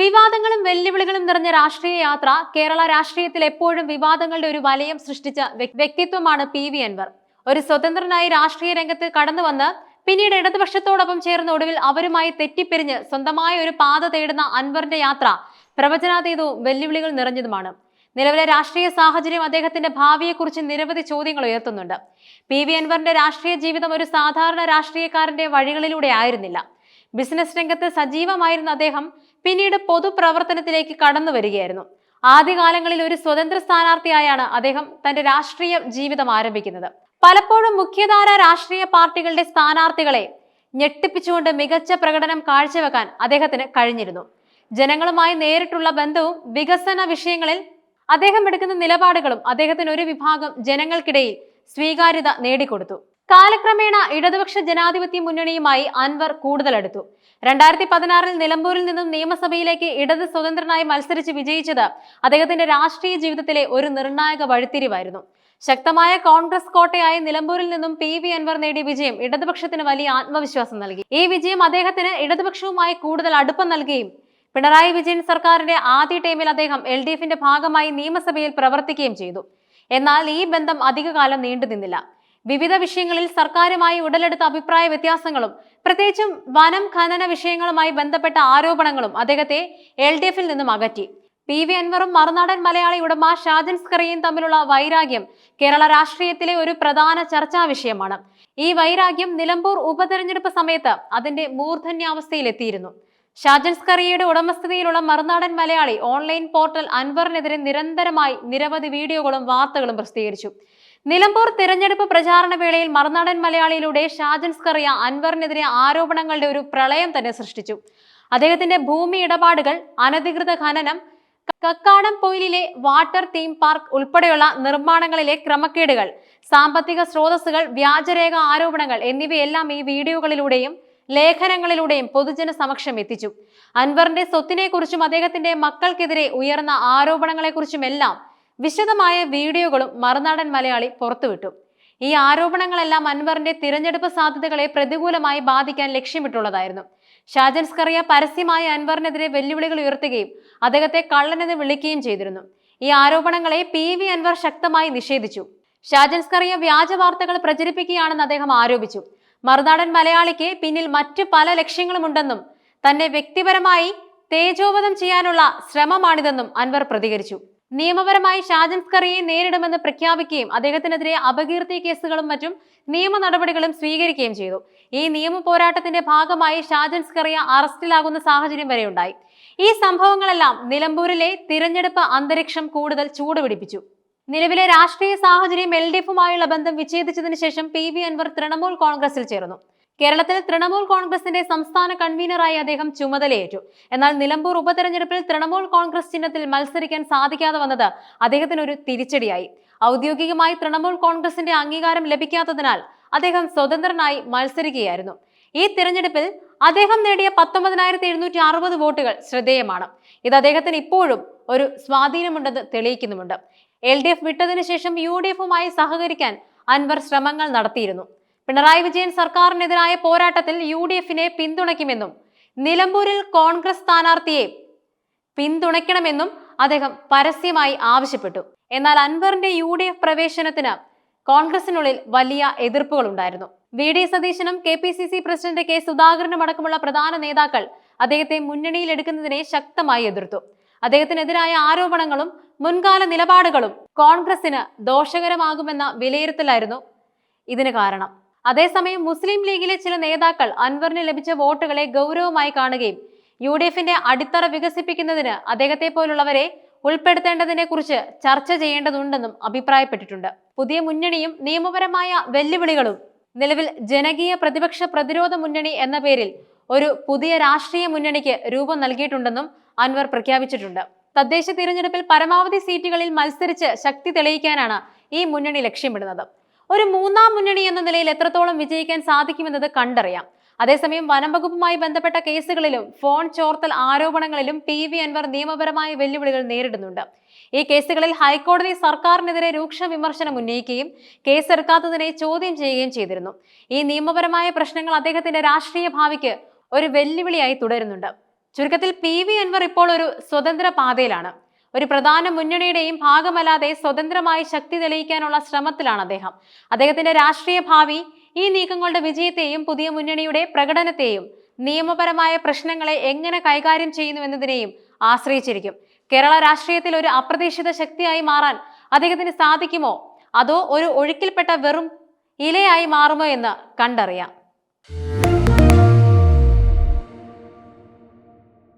വിവാദങ്ങളും വെല്ലുവിളികളും നിറഞ്ഞ രാഷ്ട്രീയ യാത്ര കേരള രാഷ്ട്രീയത്തിൽ എപ്പോഴും വിവാദങ്ങളുടെ ഒരു വലയം സൃഷ്ടിച്ച വ്യക്തിത്വമാണ് പി വി അൻവർ. ഒരു സ്വതന്ത്രനായി രാഷ്ട്രീയ രംഗത്ത് കടന്നു വന്ന് പിന്നീട് ഇടതുപക്ഷത്തോടൊപ്പം ചേർന്ന ഒടുവിൽ അവരുമായി തെറ്റിപ്പിരിഞ്ഞ് സ്വന്തമായ ഒരു പാത തേടുന്ന അൻവറിന്റെ യാത്ര പ്രവചനാതീതവും വെല്ലുവിളികൾ നിറഞ്ഞതുമാണ്. നിലവിലെ രാഷ്ട്രീയ സാഹചര്യം അദ്ദേഹത്തിന്റെ ഭാവിയെക്കുറിച്ച് നിരവധി ചോദ്യങ്ങൾ ഉയർത്തുന്നുണ്ട്. പി വി അൻവറിന്റെ രാഷ്ട്രീയ ജീവിതം ഒരു സാധാരണ രാഷ്ട്രീയക്കാരന്റെ വഴികളിലൂടെ ആയിരുന്നില്ല. ബിസിനസ് രംഗത്ത് സജീവമായിരുന്ന അദ്ദേഹം പിന്നീട് പൊതുപ്രവർത്തനത്തിലേക്ക് കടന്നു വരികയായിരുന്നു. ആദ്യകാലങ്ങളിൽ ഒരു സ്വതന്ത്ര സ്ഥാനാർത്ഥിയായാണ് അദ്ദേഹം തന്റെ രാഷ്ട്രീയ ജീവിതം ആരംഭിക്കുന്നത്. പലപ്പോഴും മുഖ്യധാര രാഷ്ട്രീയ പാർട്ടികളുടെ സ്ഥാനാർത്ഥികളെ ഞെട്ടിപ്പിച്ചുകൊണ്ട് മികച്ച പ്രകടനം കാഴ്ചവെക്കാൻ അദ്ദേഹത്തിന് കഴിഞ്ഞിരുന്നു. ജനങ്ങളുമായി നേരിട്ടുള്ള ബന്ധവും വികസന വിഷയങ്ങളിൽ അദ്ദേഹം എടുക്കുന്ന നിലപാടുകളും അദ്ദേഹത്തിന് ഒരു വിഭാഗം ജനങ്ങൾക്കിടയിൽ സ്വീകാര്യത നേടിക്കൊടുത്തു. കാലക്രമേണ ഇടതുപക്ഷ ജനാധിപത്യ മുന്നണിയുമായി അൻവർ കൂടുതലെടുത്തു. രണ്ടായിരത്തി പതിനാറിൽ നിലമ്പൂരിൽ നിന്നും നിയമസഭയിലേക്ക് ഇടത് സ്വതന്ത്രനായി മത്സരിച്ച് വിജയിച്ചത് അദ്ദേഹത്തിന്റെ രാഷ്ട്രീയ ജീവിതത്തിലെ ഒരു നിർണായക വഴിത്തിരിവായിരുന്നു. ശക്തമായ കോൺഗ്രസ് കോട്ടയായ നിലമ്പൂരിൽ നിന്നും പി വി അൻവർ നേടിയ വിജയം ഇടതുപക്ഷത്തിന് വലിയ ആത്മവിശ്വാസം നൽകി. ഈ വിജയം അദ്ദേഹത്തിന് ഇടതുപക്ഷവുമായി കൂടുതൽ അടുപ്പം നൽകുകയും പിണറായി വിജയൻ സർക്കാരിന്റെ ആദ്യ ടൈമിൽ അദ്ദേഹം എൽ ഡി എഫിന്റെ ഭാഗമായി നിയമസഭയിൽ പ്രവർത്തിക്കുകയും ചെയ്തു. എന്നാൽ ഈ ബന്ധം അധികകാലം നീണ്ടു നിന്നില്ല വിവിധ വിഷയങ്ങളിൽ സർക്കാരുമായി ഉടലെടുത്ത അഭിപ്രായ വ്യത്യാസങ്ങളും പ്രത്യേകിച്ചും വനം ഖനന വിഷയങ്ങളുമായി ബന്ധപ്പെട്ട ആരോപണങ്ങളും അദ്ദേഹത്തെ എൽ ഡി എഫിൽ നിന്നും അകറ്റി. പി വി അൻവറും മറുനാടൻ മലയാളി ഉടമ ഷാജൻ സ്കറിയും തമ്മിലുള്ള വൈരാഗ്യം കേരള രാഷ്ട്രീയത്തിലെ ഒരു പ്രധാന ചർച്ചാ വിഷയമാണ്. ഈ വൈരാഗ്യം നിലമ്പൂർ ഉപതെരഞ്ഞെടുപ്പ് സമയത്ത് അതിന്റെ മൂർധന്യാവസ്ഥയിലെത്തിയിരുന്നു. ഷാജൻ സ്കറിയയുടെ ഉടമസ്ഥതയിലുള്ള മറുനാടൻ മലയാളി ഓൺലൈൻ പോർട്ടൽ അൻവറിനെതിരെ നിരന്തരമായി നിരവധി വീഡിയോകളും വാർത്തകളും പ്രസിദ്ധീകരിച്ചു. നിലമ്പൂർ തിരഞ്ഞെടുപ്പ് പ്രചാരണ വേളയിൽ മറുനാടൻ മലയാളിയിലൂടെ ഷാജൻ സ്കറിയ അൻവറിനെതിരെ ആരോപണങ്ങളുടെ ഒരു പ്രളയം തന്നെ സൃഷ്ടിച്ചു. അദ്ദേഹത്തിന്റെ ഭൂമി ഇടപാടുകൾ അനധികൃത ഖനനം കക്കാടം പൊയിലിലെ വാട്ടർ തീം പാർക്ക് ഉൾപ്പെടെയുള്ള നിർമ്മാണങ്ങളിലെ ക്രമക്കേടുകൾ സാമ്പത്തിക സ്രോതസ്സുകൾ വ്യാജരേഖ ആരോപണങ്ങൾ എന്നിവയെല്ലാം ഈ വീഡിയോകളിലൂടെയും ലേഖനങ്ങളിലൂടെയും പൊതുജന സമക്ഷം എത്തിച്ചു. അൻവറിന്റെ സ്വത്തിനെക്കുറിച്ചും അദ്ദേഹത്തിന്റെ മക്കൾക്കെതിരെ ഉയർന്ന ആരോപണങ്ങളെക്കുറിച്ചുമെല്ലാം വിശദമായ വീഡിയോകളും മറുനാടൻ മലയാളി പുറത്തുവിട്ടു. ഈ ആരോപണങ്ങളെല്ലാം അൻവറിന്റെ തിരഞ്ഞെടുപ്പ് സാധ്യതകളെ പ്രതികൂലമായി ബാധിക്കാൻ ലക്ഷ്യമിട്ടുള്ളതായിരുന്നു. ഷാജൻ സ്കറിയ പരസ്യമായി അൻവറിനെതിരെ വെല്ലുവിളികൾ ഉയർത്തുകയും അദ്ദേഹത്തെ കള്ളനെന്ന് വിളിക്കുകയും ചെയ്തിരുന്നു. ഈ ആരോപണങ്ങളെ പി വി അൻവർ ശക്തമായി നിഷേധിച്ചു. ഷാജൻ സ്കറിയ വ്യാജ വാർത്തകൾ പ്രചരിപ്പിക്കുകയാണെന്ന് അദ്ദേഹം ആരോപിച്ചു. മറുനാടൻ മലയാളിക്ക് പിന്നിൽ മറ്റു പല ലക്ഷ്യങ്ങളുമുണ്ടെന്നും തന്നെ വ്യക്തിപരമായി തേജോവധം ചെയ്യാനുള്ള ശ്രമമാണിതെന്നും അൻവർ പ്രതികരിച്ചു. നിയമപരമായി ഷാജൻ സ്കറിയെ നേരിടുമെന്ന് പ്രഖ്യാപിക്കുകയും അദ്ദേഹത്തിനെതിരെ അപകീർത്തി കേസുകളും മറ്റും നിയമ നടപടികളും സ്വീകരിക്കുകയും ചെയ്തു. ഈ നിയമ പോരാട്ടത്തിന്റെ ഭാഗമായി ഷാജൻ സ്കറിയ അറസ്റ്റിലാകുന്ന സാഹചര്യം വരെ ഉണ്ടായി ഈ സംഭവങ്ങളെല്ലാം നിലമ്പൂരിലെ തിരഞ്ഞെടുപ്പ് അന്തരീക്ഷം കൂടുതൽ ചൂടുപിടിപ്പിച്ചു. നിലവിലെ രാഷ്ട്രീയ സാഹചര്യം എൽ ഡി എഫുമായുള്ള ബന്ധം വിച്ഛേദിച്ചതിനു ശേഷം പി വി അൻവർ തൃണമൂൽ കോൺഗ്രസിൽ ചേർന്നു. കേരളത്തിൽ തൃണമൂൽ കോൺഗ്രസിന്റെ സംസ്ഥാന കൺവീനറായി അദ്ദേഹം ചുമതലയേറ്റു. എന്നാൽ നിലമ്പൂർ ഉപതെരഞ്ഞെടുപ്പിൽ തൃണമൂൽ കോൺഗ്രസ് ചിഹ്നത്തിൽ മത്സരിക്കാൻ സാധിക്കാതെ വന്നത് അദ്ദേഹത്തിന് ഒരു തിരിച്ചടിയായി. ഔദ്യോഗികമായി തൃണമൂൽ കോൺഗ്രസിന്റെ അംഗീകാരം ലഭിക്കാത്തതിനാൽ അദ്ദേഹം സ്വതന്ത്രനായി മത്സരിക്കുകയായിരുന്നു. ഈ തിരഞ്ഞെടുപ്പിൽ അദ്ദേഹം നേടിയ പത്തൊമ്പതിനായിരത്തി എഴുന്നൂറ്റി അറുപത് വോട്ടുകൾ ശ്രദ്ധേയമാണ്. ഇത് അദ്ദേഹത്തിന് ഇപ്പോഴും ഒരു സ്വാധീനമുണ്ടെന്ന് തെളിയിക്കുന്നുമുണ്ട്. എൽ ഡി എഫ് വിട്ടതിനു ശേഷം യു ഡി എഫുമായി സഹകരിക്കാൻ അൻവർ ശ്രമങ്ങൾ നടത്തിയിരുന്നു. പിണറായി വിജയൻ സർക്കാരിനെതിരായ പോരാട്ടത്തിൽ യു ഡി എഫിനെ പിന്തുണയ്ക്കുമെന്നും നിലമ്പൂരിൽ കോൺഗ്രസ് സ്ഥാനാർത്ഥിയെ പിന്തുണയ്ക്കണമെന്നും അദ്ദേഹം പരസ്യമായി ആവശ്യപ്പെട്ടു. എന്നാൽ അൻവറിന്റെ യു ഡി എഫ് പ്രവേശനത്തിന് കോൺഗ്രസിനുള്ളിൽ വലിയ എതിർപ്പുകൾ ഉണ്ടായിരുന്നു വി. ഡി. സതീശനും K. P. C. C. President K. സുധാകരനും അടക്കമുള്ള പ്രധാന നേതാക്കൾ അദ്ദേഹത്തെ മുന്നണിയിലെടുക്കുന്നതിനെ ശക്തമായി എതിർത്തു. അദ്ദേഹത്തിനെതിരായ ആരോപണങ്ങളും മുൻകാല നിലപാടുകളും കോൺഗ്രസിന് ദോഷകരമാകുമെന്ന വിലയിരുത്തലായിരുന്നു ഇതിന് കാരണം. അതേസമയം മുസ്ലിം ലീഗിലെ ചില നേതാക്കൾ അൻവറിന് ലഭിച്ച വോട്ടുകളെ ഗൗരവമായി കാണുകയും യു ഡി എഫിന്റെ അടിത്തറ വികസിപ്പിക്കുന്നതിന് അദ്ദേഹത്തെ പോലുള്ളവരെ ഉൾപ്പെടുത്തേണ്ടതിനെ കുറിച്ച് ചർച്ച ചെയ്യേണ്ടതുണ്ടെന്നും അഭിപ്രായപ്പെട്ടിട്ടുണ്ട്. പുതിയ മുന്നണിയും നിയമപരമായ വെല്ലുവിളികളും നിലവിൽ ജനകീയ പ്രതിപക്ഷ പ്രതിരോധ മുന്നണി എന്ന പേരിൽ ഒരു പുതിയ രാഷ്ട്രീയ മുന്നണിക്ക് രൂപം നൽകിയിട്ടുണ്ടെന്നും അൻവർ പ്രഖ്യാപിച്ചിട്ടുണ്ട്. തദ്ദേശ തിരഞ്ഞെടുപ്പിൽ പരമാവധി സീറ്റുകളിൽ മത്സരിച്ച് ശക്തി തെളിയിക്കാനാണ് ഈ മുന്നണി ലക്ഷ്യമിടുന്നത്. ഒരു മൂന്നാം മുന്നണി എന്ന നിലയിൽ എത്രത്തോളം വിജയിക്കാൻ സാധിക്കുമെന്നത് കണ്ടറിയാം. അതേസമയം വനം വകുപ്പുമായി ബന്ധപ്പെട്ട കേസുകളിലും ഫോൺ ചോർത്തൽ ആരോപണങ്ങളിലും പി വി അൻവർ നിയമപരമായ വെല്ലുവിളികൾ നേരിടുന്നുണ്ട്. ഈ കേസുകളിൽ ഹൈക്കോടതി സർക്കാരിനെതിരെ രൂക്ഷ വിമർശനം ഉന്നയിക്കുകയും കേസെടുക്കാത്തതിനെ ചോദ്യം ചെയ്യുകയും ചെയ്തിരുന്നു. ഈ നിയമപരമായ പ്രശ്നങ്ങൾ അദ്ദേഹത്തിന്റെ രാഷ്ട്രീയ ഭാവിക്ക് ഒരു വെല്ലുവിളിയായി തുടരുന്നുണ്ട്. ചുരുക്കത്തിൽ പി വി അൻവർ ഇപ്പോൾ ഒരു സ്വതന്ത്ര പാതയിലാണ്. ഒരു പ്രധാന മുന്നണിയുടെയും ഭാഗമല്ലാതെ സ്വതന്ത്രമായി ശക്തി തെളിയിക്കാനുള്ള ശ്രമത്തിലാണ് അദ്ദേഹം. അദ്ദേഹത്തിന്റെ രാഷ്ട്രീയ ഭാവി ഈ നീക്കങ്ങളുടെ വിജയത്തെയും പുതിയ മുന്നണിയുടെ പ്രകടനത്തെയും നിയമപരമായ പ്രശ്നങ്ങളെ എങ്ങനെ കൈകാര്യം ചെയ്യുന്നു എന്നതിനെയും ആശ്രയിച്ചിരിക്കും. കേരള രാഷ്ട്രീയത്തിൽ ഒരു അപ്രതീക്ഷിത ശക്തിയായി മാറാൻ അദ്ദേഹത്തിന് സാധിക്കുമോ? അതോ ഒരു ഒഴുക്കിൽപ്പെട്ട വെറും ഇലയായി മാറുമോ എന്ന് കണ്ടറിയാം.